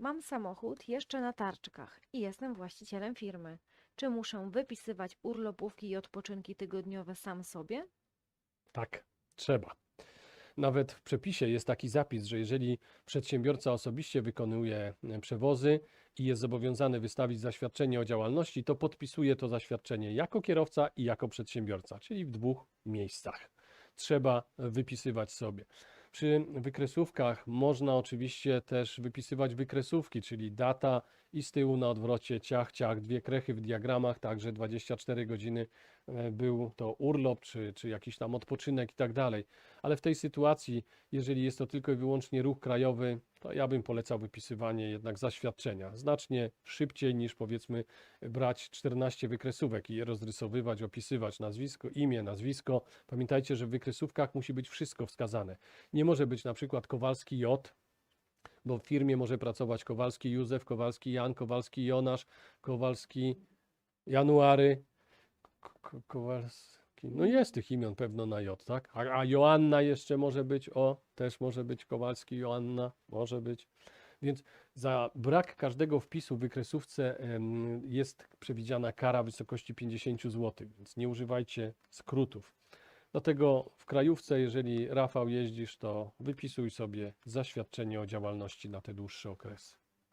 Mam samochód jeszcze na tarczkach i jestem właścicielem firmy. Czy muszę wypisywać urlopówki i odpoczynki tygodniowe sam sobie? Tak, trzeba. Nawet w przepisie jest taki zapis, że jeżeli przedsiębiorca osobiście wykonuje e, przewozy i jest zobowiązany wystawić zaświadczenie o działalności, to podpisuje to zaświadczenie jako kierowca i jako przedsiębiorca, czyli w dwóch miejscach. Trzeba wypisywać sobie. Przy wykresówkach można oczywiście też wypisywać wykresówki, czyli data i z tyłu na odwrocie ciach, ciach, dwie krechy w diagramach, także 24 godziny e, był to urlop, czy, czy jakiś tam odpoczynek i tak dalej. Ale w tej sytuacji, jeżeli jest to tylko i wyłącznie ruch krajowy, to ja bym polecał wypisywanie jednak zaświadczenia. Znacznie szybciej niż powiedzmy brać 14 wykresówek i je rozrysowywać, opisywać nazwisko, imię, nazwisko. Pamiętajcie, że w wykresówkach musi być wszystko wskazane. Nie może być na przykład Kowalski J, bo w firmie może pracować Kowalski Józef, Kowalski Jan, Kowalski Jonasz, Kowalski January, Kowalski. No jest tych imion pewno na J, tak? A, a Joanna jeszcze może być, o, też może być Kowalski Joanna, może być. Więc za brak każdego wpisu w wykresówce jest przewidziana kara w wysokości 50 zł, więc nie używajcie skrótów. Dlatego w krajówce, jeżeli Rafał jeździsz, to wypisuj sobie zaświadczenie o działalności na te dłuższe okresy.